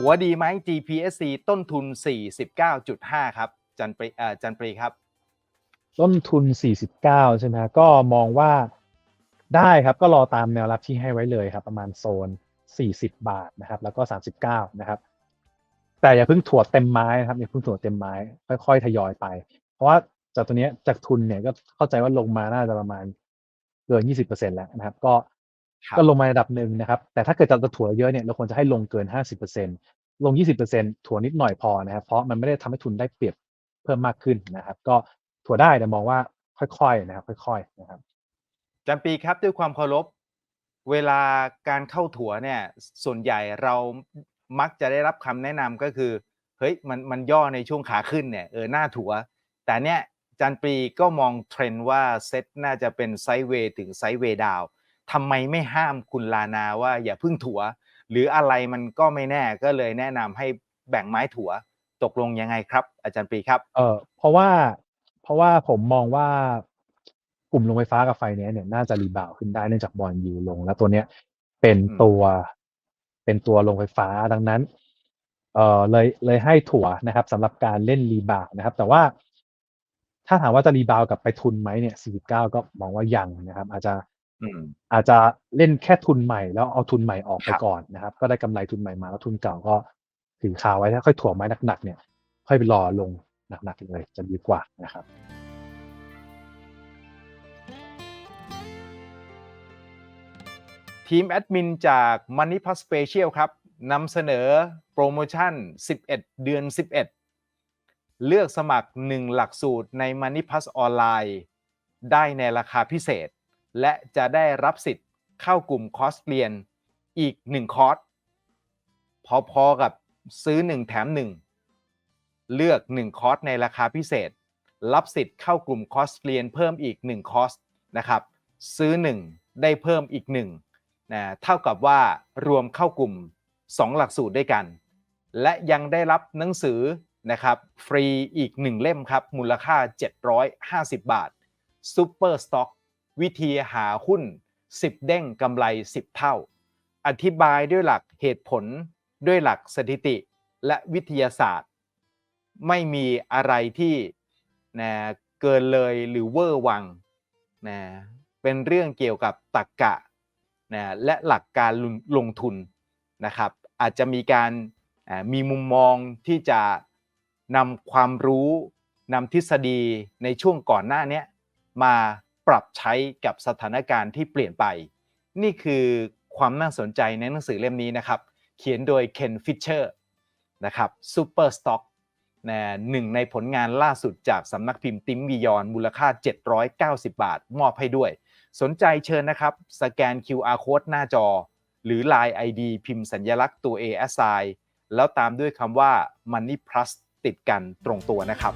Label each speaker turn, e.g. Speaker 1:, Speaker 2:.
Speaker 1: ถัวดีไหม GPSC ต้นทุน 49.5 ครับจันปรีเอ่อจันปรีครับ
Speaker 2: ต้นทุน 49 ใช่ไหมฮะก็มองว่าได้ครับก็รอตามแนวรับที่ให้ไว้เลยครับ ประมาณโซน 40 บาทนะครับ แล้วก็ 39 นะครับ แต่อย่าเพิ่งถั่วเต็มไม้นะครับอย่าเพิ่งถั่วเต็มไม้ ค่อยๆทยอยไป เพราะว่าจากตัวเนี้ยจากทุนเนี่ยก็เข้าใจว่าลงมาน่าจะประมาณเกิน 20%แล้วนะครับ ก็
Speaker 1: ครับ
Speaker 2: ก็ลงมาระดับหนึ่งนะครับ แต่ถ้าเกิดจะถั่วเยอะเนี่ยเราควรจะให้ลงเกิน 50% ลง 20%ถั่วนิดหน่อยพอนะครับ เพราะมันไม่ได้ทำให้ทุนได้เปรียบเพิ่มมากขึ้นนะครับ ก็ถั่วได้แต่มองว่าค่อยๆนะครับ ค่อยๆนะครับ
Speaker 1: จันปีครับด้วยความเคารพเวลาการเข้าถัวเนี่ยส่วนใหญ่เรามักจะได้รับคำแนะนำก็คือเฮ้ยมันมันย่อในช่วงขาขึ้นเนี่ยเออหน้าถัว แต่เนี่ยจันปีก็มองเทรนด์ว่าเซ็ตน่าจะเป็นไซด์เวย์ถึงไซด์เวย์ดาวทำไมไม่ห้ามคุณลานาว่าอย่าเพึ่งถัว หรืออะไรมันก็ไม่แน่ก็เลยแนะนำให้แบ่งไม้ถัวตกลงยังไงครับ อาจารย์ปรีครับ
Speaker 2: เออเพราะว่าเพราะว่าผมมองว่ากลุ่มโรงไฟฟ้ากับไฟแนนซ์เนี่ยน่าจะรีบาวด์ขึ้นได้เนื่องจากบอลยูลง แล้วตัวเนี้ยเป็น
Speaker 1: อืม
Speaker 2: ตัวเป็นตัวโรงไฟฟ้าดังนั้นเออเลยเลยให้ถั่วนะครับสำหรับการเล่นรีบาวด์นะครับ แต่ว่าถ้าถามว่าจะรีบาวด์กลับไปทุนไหมเนี่ย49 ก็มองว่ายังนะครับ อาจจะ
Speaker 1: อืม
Speaker 2: อาจจะเล่นแค่ทุนใหม่แล้วเอาทุนใหม่ออกไป
Speaker 1: ครับ
Speaker 2: ก่อนนะครับ ก็ได้กำไรทุนใหม่มาแล้วทุนเก่าก็ถือคาไว้ถ้าค่อยถ่วงไม้หนักๆเนี่ยค่อยไปรอลงหนักๆเลยจะดีกว่านะครับ
Speaker 1: ทีมแอดมินจาก Money Plus Special ครับนำเสนอโปรโมชั่น 11 เดือน 11 เลือกสมัคร 1 หลักสูตรใน Money Plus ออนไลน์ ได้ในราคาพิเศษ และจะได้รับสิทธิ์เข้ากลุ่มคอร์สเรียนอีก 1 คอร์สพอๆกับซื้อ 1 แถม 1 เลือก 1 คอร์สในราคาพิเศษ รับสิทธิ์เข้ากลุ่มคอร์สเรียนเพิ่มอีก 1 คอร์สนะครับซื้อ 1 ได้เพิ่มอีก1นะเท่ากับว่ารวมเข้ากลุ่ม 2 หลักสูตรด้วยกัน และยังได้รับหนังสือนะครับฟรีอีก 1 เล่มครับมูลค่า 750 บาท Super Stock วิธีหาหุ้น 10 เด้งกำไร 10 เท่า อธิบายด้วยหลักเหตุผล ด้วยหลักสถิติและวิทยาศาสตร์ ไม่มีอะไรที่นะเกินเลยหรือเวอร์วังนะเป็นเรื่องเกี่ยวกับตรรกะนะและหลักการลงลงทุนนะครับ อาจจะมีการอ่มีมุมมองที่จะนำความรู้นำทฤษฎีในช่วงก่อนหน้านี้มา ปรับใช้กับสถานการณ์ที่เปลี่ยนไป นี่คือความน่าสนใจในหนังสือเล่มนี้นะครับ เขียนโดยเคนฟิชเชอร์นะครับ Super Stock นะหนึ่งในผลงานล่าสุดจากสำนักพิมพ์ติมบียอนมูลค่า 790 บาท มอบให้ด้วย สนใจเชิญนะครับ สแกน QR Code หน้าจอ หรือ Line ID พิมพ์สัญลักษณ์ตัว A s i แล้วตามด้วยคำว่า Money Plus ติดกันตรงตัวนะครับ